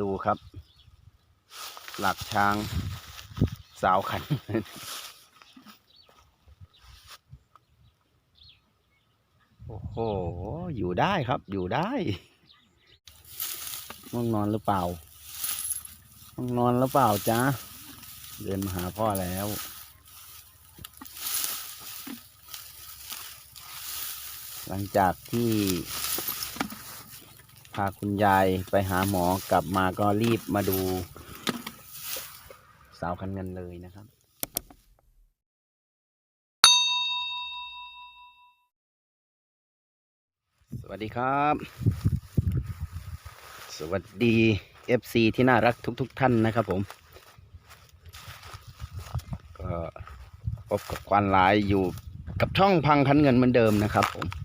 ดูครับ หลักช้างสาวขัน โอ้โห อยู่ได้ครับ อยู่ได้ง่วงนอนหรือเปล่าง่วงนอนหรือเปล่าจ๊ะ เดินมาหาพ่อแล้วหลังจากที่ พาคุณยายไปหาหมอกลับมาก็รีบมาดู สาวคันเงินเลยนะครับสวัสดีครับ สวัสดี FC ที่น่ารักทุกๆทท่านนะครับผม ก็พบกับควานลายอยู่กับช่องพังคันเงินเหมือนเดิมนะครับผม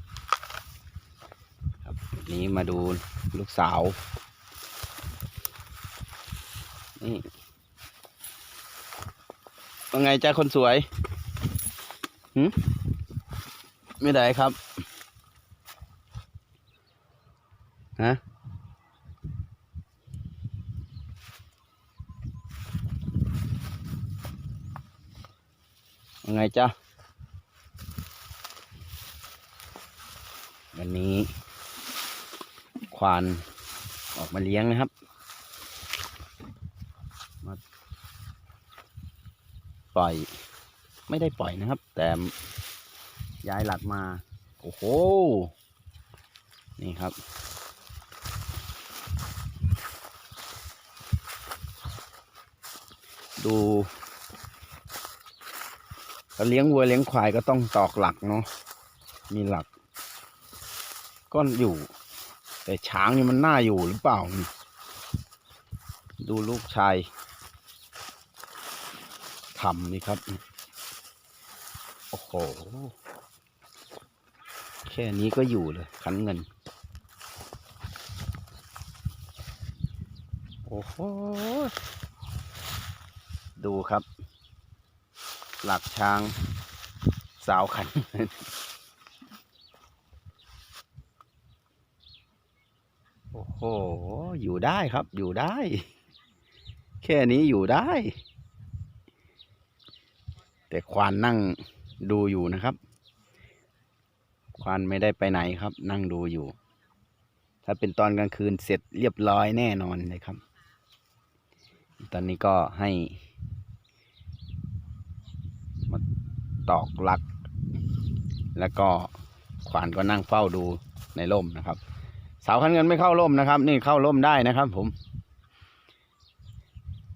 นี้มาดูลูกสาว นี่ว่าไงจ้าคนสวยหืมไม่ได้ครับ ฮะว่าไงจ้าวันนี้ ควานออกมาเลี้ยงนะครับ มาปล่อย ไม่ได้ปล่อยนะครับ แต่ย้ายหลักมา โอ้โห นี่ครับ ดูเราเลี้ยงวัวเลี้ยงควายก็ต้องตอกหลักเนาะ มีหลักก็อยู่ แต่ช้างนี่มันน่าอยู่หรือเปล่านี่ดูลูกชายทำนี่ครับ โอ้โห แค่นี้ก็อยู่เลยขันเงิน โอ้โห ดูครับ หลักช้างสาวขันเงิน โอ้โห อยู่ได้ครับ อยู่ได้ แค่นี้อยู่ได้ แต่ควานนั่งดูอยู่นะครับ ควานไม่ได้ไปไหนครับ นั่งดูอยู่ ถ้าเป็นตอนกลางคืนเสร็จเรียบร้อยแน่นอนเลยครับ ตอนนี้ก็ให้มาตอกลัก แล้วก็ควานก็นั่งเฝ้าดูในร่มนะครับ สาวคันเงินไม่เข้าร่มนะครับ นี่เข้าร่มได้นะครับ ผม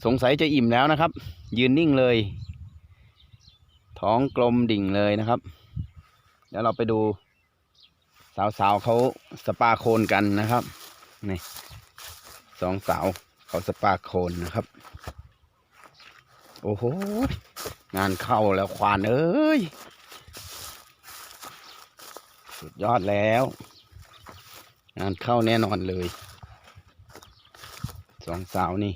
สงสัยจะอิ่มแล้วนะครับ ยืนนิ่งเลย ท้องกลมดิ่งเลยนะครับ เดี๋ยวเราไปดู สาวๆเขาสปาโคนกันนะครับนี่สองสาวเขาสปาโคนนะครับ โอ้โหงานเข้าแล้วควานเอ้ย สุดยอดแล้ว งานเข้าแน่นอนเลย สองสาวนี่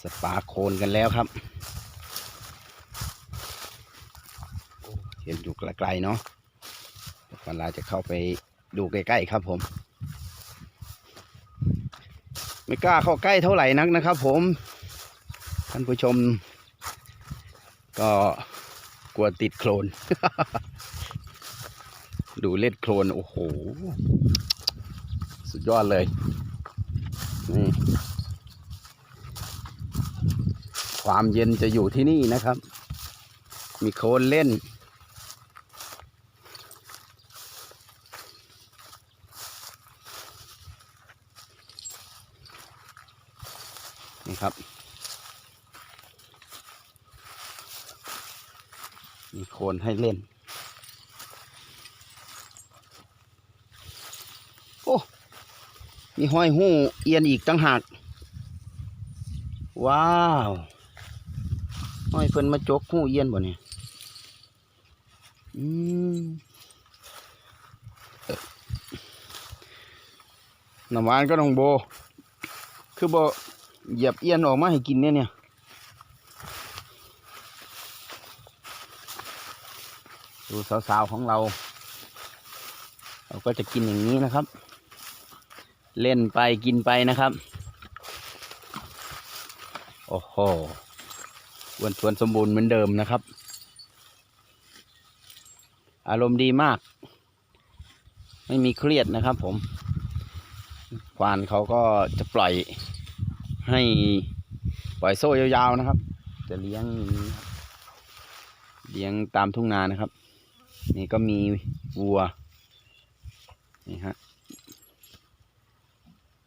สปาโคนกันแล้วครับ เห็นอยู่ไกลๆเนาะฟันลาจะเข้าไปดูใกล้ๆครับผม ไม่กล้าเข้าใกล้เท่าไหร่นักนะครับผมท่านผู้ชม ก็กลัวติดโคลน ดูเล็ดโคลนโอ้โห สุดยอดเลย นี่ ความเย็นจะอยู่ที่นี่นะครับ มีโคลนเล่น นี่ครับ มีโคลนให้เล่น โอ้ มีห้อยหู้เอียนอีกตั้งหาก ว้าวห้อยเพิ่นมาจกหู้เอียนบ่เนี่ยอืมน้ำหวานก็น้องโบ คือโบเหยียบเอียนออกมาให้กินเนี่ยเนี่ยดูสาวๆของเรา เราก็จะกินอย่างนี้นะครับ เล่นไปกินไปนะครับ โอ้โหวนทวนสมบูรณ์เหมือนเดิมนะครับ อารมณ์ดีมาก ไม่มีเครียดนะครับผมควานเขาก็จะปล่อยให้ปล่อยโซ่ยาวๆนะครับ จะเลี้ยงเลี้ยงตามทุ่งนานะครับ นี่ก็มีวัวนี่ฮะ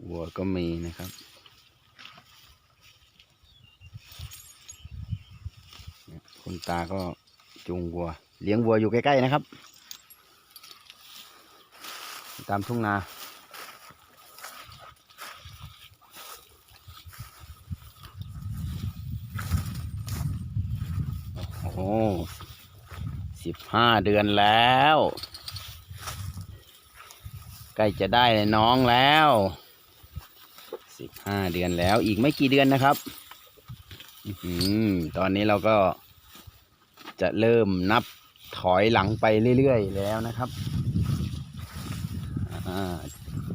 วัวก็มีนะครับ คุณตาก็จูงวัว เลี้ยงวัวอยู่ใกล้ๆนะครับ ตามทุ่งนาโอ้สิบห้าเดือนแล้ว ใกล้จะได้น้องแล้ว ห้าเดือนแล้วอีกไม่กี่เดือนนะครับอื้อหือตอนนี้เราก็จะเริ่มนับถอยหลังไปเรื่อยๆแล้วนะครับ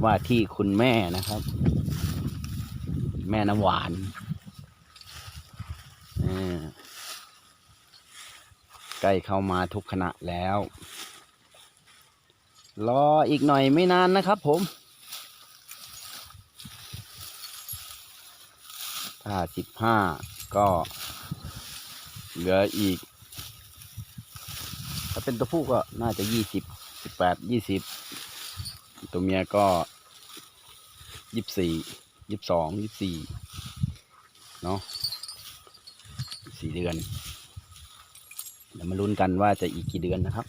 ว่าที่คุณแม่นะครับ แม่น้ำหวานใกล้เข้ามาทุกขณะแล้ว รออีกหน่อยไม่นานนะครับผม ถ้าสิบห้าก็เหลืออีก ถ้าเป็นตัวผู้ก็น่าจะยี่สิบสิบแปดยี่สิบตัวเมียก็ยี่สิบสี่ยี่สิบสองยี่สิบสี่เนาะสี่เดือนเดี๋ยวมาลุ้นกันว่าจะอีกกี่เดือนนะครับ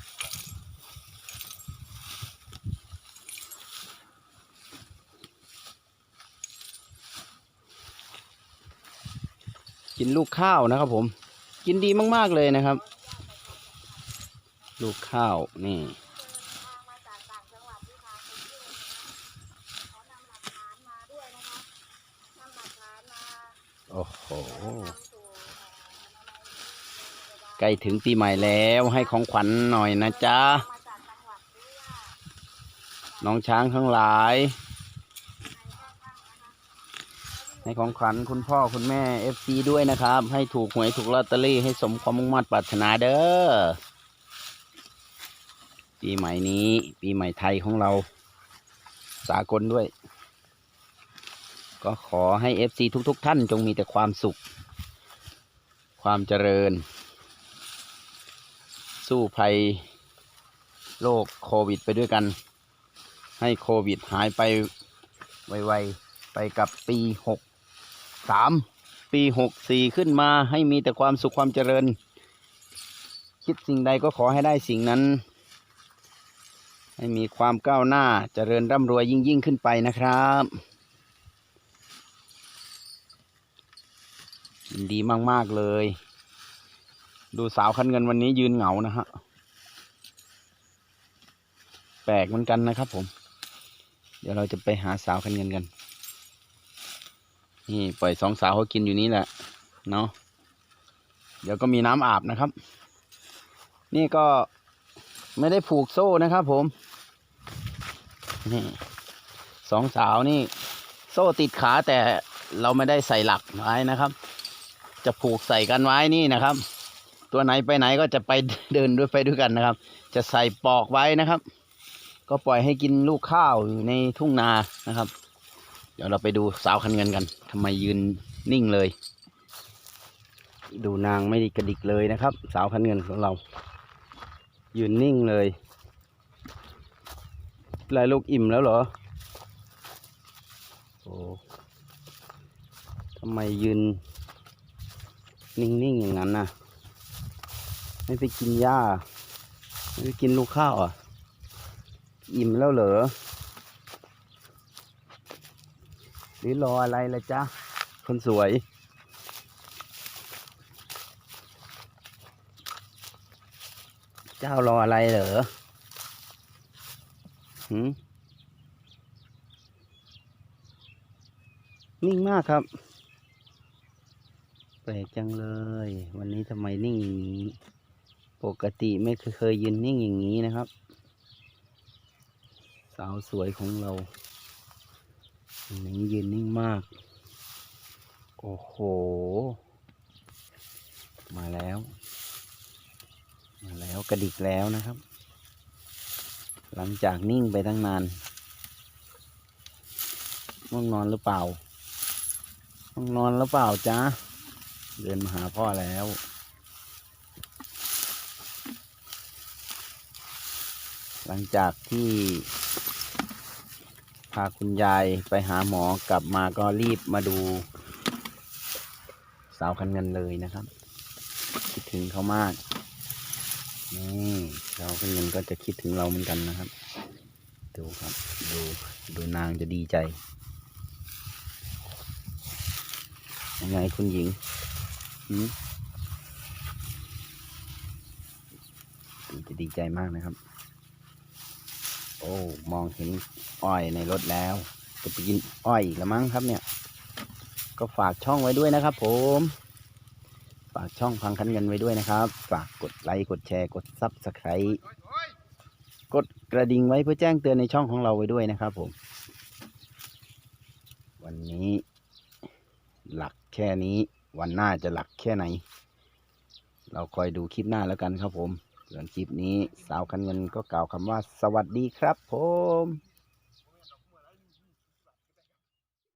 กินลูกข้าวนะครับผม กินดีมาก ๆ เลยนะครับ ลูกข้าวนี่โอ้โหใกล้ถึงปีใหม่แล้วให้ของขวัญหน่อยนะจ๊ะ น้องช้างทั้งหลาย ให้ของขวัญคุณพ่อคุณแม่เอฟซีด้วยนะครับ ให้ถูกหวยถูกลอตเตอรี่ให้สมความมุ่งมั่นปรารถนาเด้อปีใหม่นี้ ปีใหม่ไทยของเรา สากลด้วย ก็ขอให้เอฟซีทุก ๆ ท่านจงมีแต่ความสุข ความเจริญ สู้ภัยโรคโควิดไปด้วยกัน ให้โควิดหายไปไวๆไปกับปีหก สามปีหกสี่ขึ้นมาให้มีแต่ความสุขความเจริญ คิดสิ่งใดก็ขอให้ได้สิ่งนั้น ให้มีความก้าวหน้าเจริญร่ำรวยยิ่งยิ่งขึ้นไปนะครับยินดีมาก ๆ เลย ดูสาวคันเงินวันนี้ยืนเหงานะฮะ แปลกเหมือนกันนะครับผม เดี๋ยวเราจะไปหาสาวคันเงินกัน นี่ปล่อยสองสาวเขากินอยู่นี่แหละเนาะเดี๋ยวก็มีน้ำอาบนะครับ นี่ก็ไม่ได้ผูกโซ่นะครับ ผมนี่สองสาวนี่ โซ่ติดขาแต่เราไม่ได้ใส่หลักไว้นะครับ จะผูกใส่กันไว้นี่นะครับ ตัวไหนไปไหนก็จะไปเดินด้วยไปด้วยกันนะครับ จะใส่ปอกไว้นะครับ ก็ปล่อยให้กินลูกข้าวอยู่ในทุ่งนานะครับ ดี๋ยวเราไปดูสาวคันเงินกันทำไมยืนนิ่งเลย ดูนางไม่ไกระดิกเลยนะครับ สาวคันเงินของเรา ยืนนิ่งเลยลายลูกอิ่มแล้วเหรอโอ้ทำไมยืน นิ่งๆอย่างนั้นน่ะ ไม่ไปกินหญ้าไม่ไปกินลูกข้าวอะ อิ่มแล้วเหรอ หรือรออะไรล่ะจ๊ะ คนสวย เจ้ารออะไรเหรอหืมนิ่งมากครับแปลกจังเลย วันนี้ทำไมนิ่งอย่างนี้ ปกติไม่เคยยืนนิ่งอย่างนี้นะครับ สาวสวยของเรา นนี้ยืนนิ่งมาก โอ้โห มาแล้ว มาแล้วกระดิกแล้วนะครับ หลังจากนิ่งไปตั้งนานง่วงนอนหรือเปล่าง่วงนอนหรือเปล่าจ๊ะ เดินมาหาพ่อแล้วหลังจากที่ พาคุณยายไปหาหมอกลับมาก็รีบมาดู สาวคันเงินเลยนะครับ คิดถึงเขามากนี่สาวคันเงินก็จะคิดถึงเราเหมือนกันนะครับ ดูครับ ดูดูนางจะดีใจยังไงคุณหญิงหืมจะดีใจมากนะครับ โอ้มองเห็นอ้อยในรถแล้ว จะไปกินอ้อยอีกแล้วมั้งครับเนี่ย ก็ฝากช่องไว้ด้วยนะครับ ผม ฝากช่องพังคันเงินไว้ด้วยนะครับ ฝากกดไลค์กดแชร์กดซับสไครต์กดกระดิ่งไว้เพื่อแจ้งเตือนในช่องของเราไว้ด้วยนะครับ ผม วันนี้ หลักแค่นี้ วันหน้าจะหลักแค่ไหน เราคอยดูคลิปหน้าแล้วกันครับผม ส่วนคลิปนี้สาวคันเงินก็กล่าวคำว่าสวัสดีครับผม